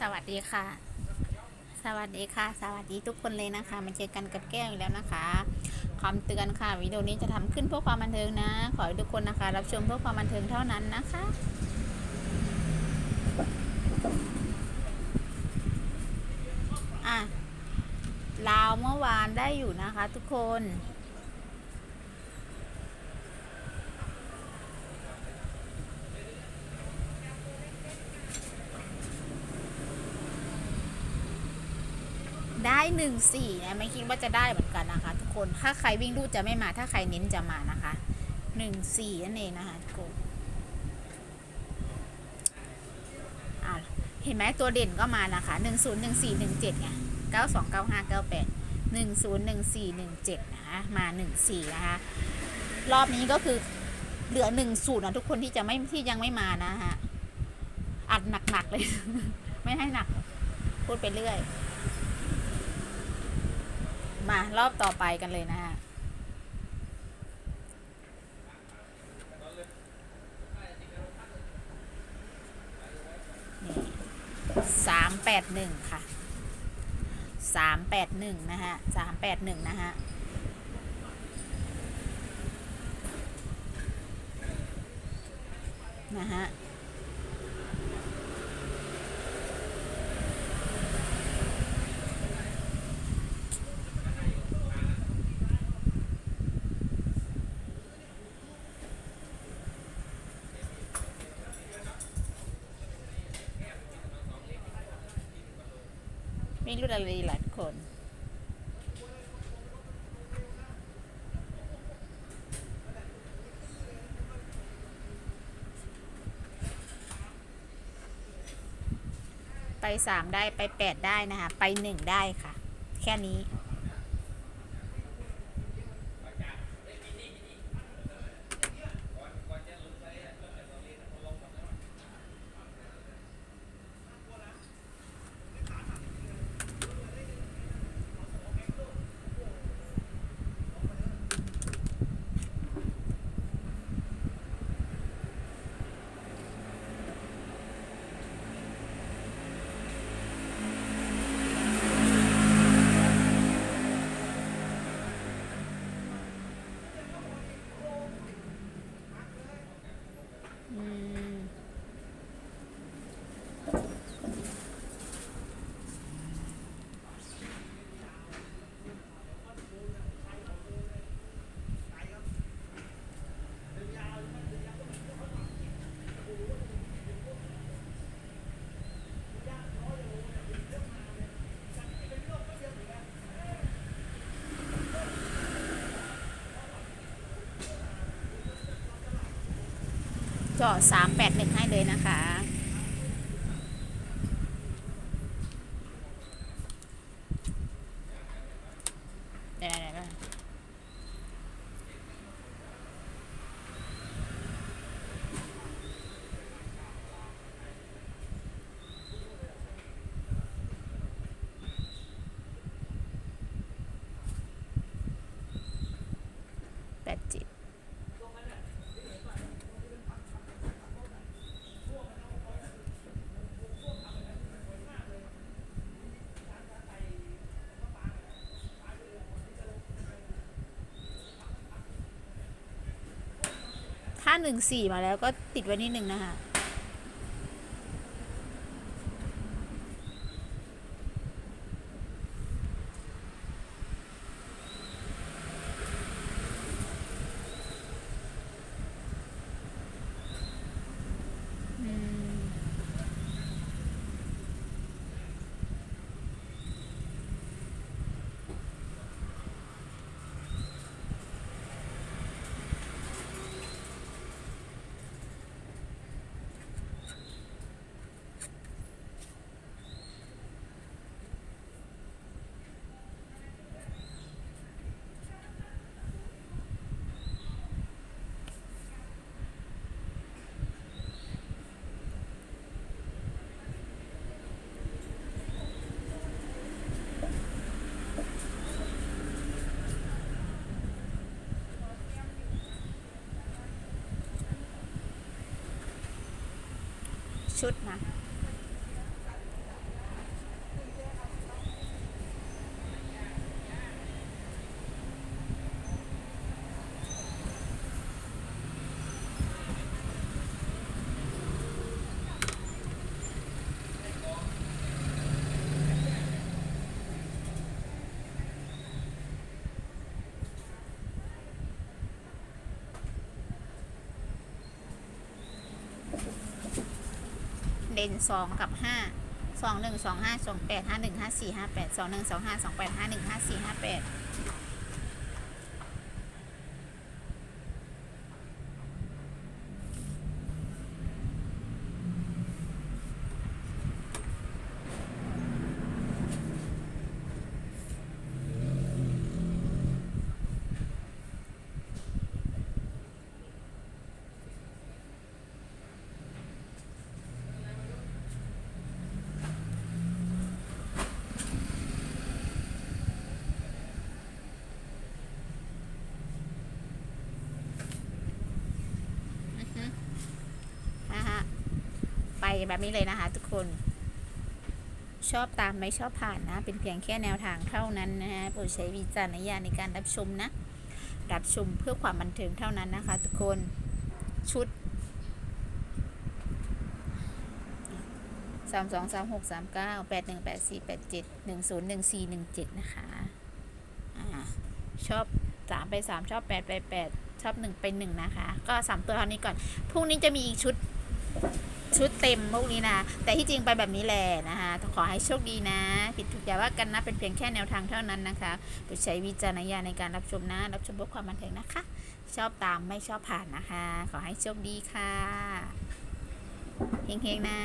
สวัสดีค่ะ สวัสดีค่ะ สวัสดีทุกคนเลยนะคะ มาเจอกันกับแก้วอีกแล้วนะคะคำเตือนค่ะ วิดีโอนี้จะทำขึ้นเพื่อความบันเทิงนะ ขอให้ทุกคนนะคะ รับชมเพื่อความบันเทิงเท่านั้นนะคะอะลาวเมื่อวานได้อยู่นะคะ ทุกคน ได้หนึ่งสี่นะไม่คิดว่าจะได้เหมือนกันนะคะ ทุกคนถ้าใครวิ่งรูดจะไม่มาถ้าใครเน้นจะมานะคะหนึ่งสี่นั่นเองนะคะทุกคนเห็นไหมตัวเด่นก็มานะคะหนึ่งศูนย์หนึ่งสี่หนึ่งเจ็ดไงเก้าสองเก้าห้าเก้าแปดหนึ่งศูนย์หนึ่งสี่หนึ่งเจ็ดนะคะมาหนึ่งสี่นะคะ รอบนี้ก็คือเหลือหนึ่งศูนย์นะทุกคนที่จะไม่ที่ยังไม่มานะฮะอัดหนักๆเลย ไม่ให้หนัก พูดไปเรื่อย มารอบต่อไปกันเลยนะฮะสามแปดหนึ่งค่ะสามแปดหนึ่งนะฮะสามแปดหนึ่งนะฮะนะฮะ ม่รู้อะไรหลายคน ไปสามได้ไปแปดได้นะคะ ไปหนึ่งได้ค่ะ แค่นี้ อืม เจาะสามแปดหนึ่งให้เลยนะคะ 514 มาแล้วก็ติดไว้นิดนึงนะคะ ชุดนะ เด่นสองกับห้าสองหนึ่งสองห้าสองแปดห้าหนึ่งห้าสี่ห้าแปดสองหนึ่งสองห้าสองแปดห้าหนึ่งห้าสี่ห้าแปดนะคะไป แบบนี้เลยนะคะ ทุกคน ชอบตามไม่ชอบผ่านนะ เป็นเพียงแค่แนวทางเท่านั้นนะฮะโปรดใช้วิจารณญาณในการรับชมนะ รับชมเพื่อความบันเทิงเท่านั้นนะคะ ทุกคนชุดสามสองสามหกสามเก้าแปดหนึ่งแปดสี่แปดเจ็ดหนึ่งศูนย์หนึ่งสี่หนึ่งเจ็ดนะคะอ่าชอบสามไปสามชอบแปดไปแปดชอบหนึ่งไปหนึ่งนะคะ ก็สามตัวเท่านี้ก่อนพรุ่งนี้จะมีอีกชุด ชุดเต็มพวกนี้นะ แต่ที่จริงไปแบบนี้แหละนะคะขอให้โชคดีนะ ผิดถูกอย่าว่ากันนะ เป็นเพียงแค่แนวทางเท่านั้นนะคะโปรดใช้วิจารณญาณในการรับชมนะ รับชมเพื่อความบันเทิงนะคะ ชอบตามไม่ชอบผ่านนะคะ ขอให้โชคดีค่ะเฮงๆนะ